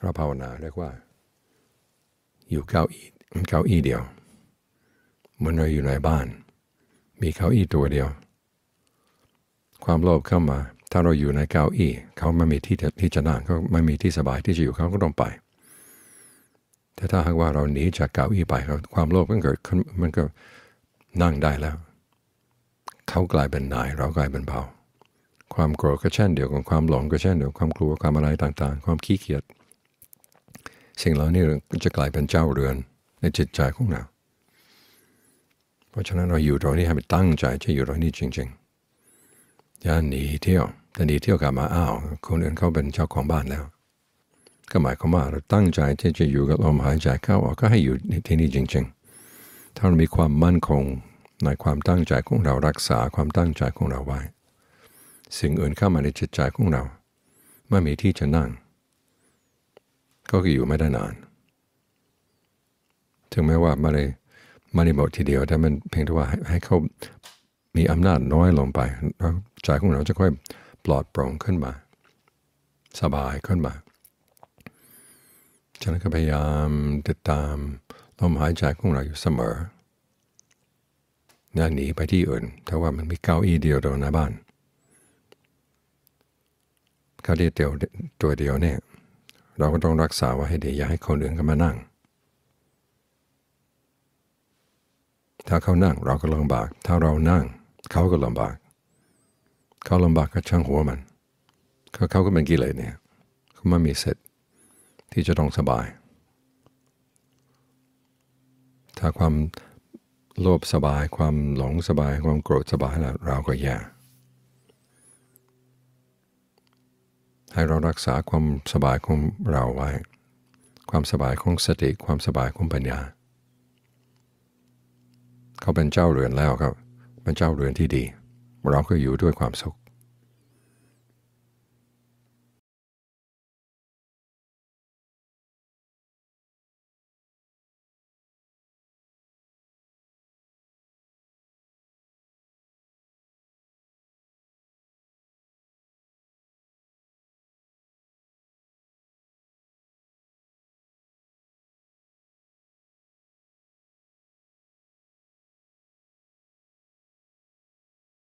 เราภาวนาเรียกว่า อยู่เก้าอี้เก้าอี้เดียวเหมือนเราอยู่ในบ้าน มีเก้าอี้ตัวเดียว ความโลภเข้ามา ถ้าเราอยู่ในเก้าอี้ เขาไม่มีที่ที่จะนั่งเขาไม่มีที่สบายที่จะอยู่เขาก็ต้องไป แต่ถ้าหากว่าเราหนีจากเก้าอี้ไปความโลภมันเกิดมันก็นั่งได้แล้ว เขากลายเป็นนายเรากลายเป็นเบาความโกรธก็เช่นเดียวกันความหลงก็เช่นเดียวความกลัวความอะไรต่างๆ ความขี้เกียจ สิ่งเหล่านี้จะกลายเป็นเจ้าเรือนในจิตใจของเรา เพราะฉะนั้นเราอยู่ตรงนี้ให้มันตั้งใจจะอยู่ตรงนี้จริงๆอย่าหนีเที่ยวแต่หนีเที่ยวกลับมาอ้าวคนอื่นเขาเป็นเจ้าของบ้านแล้ว ก็หมายความว่าเราตั้งใจที่จะอยู่กับลมหายใจเข้าออกก็ให้อยู่ที่นี่จริง ๆ ถ้าเรามีความมั่นคงในความตั้งใจของเรารักษาความตั้งใจของเราไว้ สิ่งอื่นเข้ามาในจิตใจของเรา ไม่มีที่จะนั่ง ก็อยู่ไม่ได้นาน ถึงแม้ว่าไม่ได้ไม่ได้หมดทีเดียว แต่มันเพียงแต่ว่าให้เขามีอำนาจน้อยลงไปแล้วใจของเราจะค่อยปลอดโปร่งขึ้นมา สบายขึ้นมาฉะนั้นก็พยายามติดตามลมหายใจของเราอยู่เสมอน่าหนีไปที่อื่นถ้าว่ามันมีเก้าอี้เดียวตรงหน้าบ้านเก้าอี้เดียวตัวเดียวเนี่ย เราก็ต้องรักษาไว้ให้ดีอย่าให้คนอื่นก็มานั่ง ถ้าเขานั่งเราก็ลำบาก ถ้าเรานั่ง เขาก็ลำบาก เขาลำบากก็ช่างหัวมันเขาเขาก็เป็นกิเลสเนี่ยเขาไม่มีเสร็จที่จะต้องสบาย ถ้าความโลภสบายความหลงสบายความโกรธสบายแล้วเราก็แย่ ให้เรารักษาความสบายของเราไว้ ความสบายของสติความสบายของปัญญา เขาเป็นเจ้าเรือนแล้วครับ เป็นเจ้าเรือนที่ดี เราก็อยู่ด้วยความสุข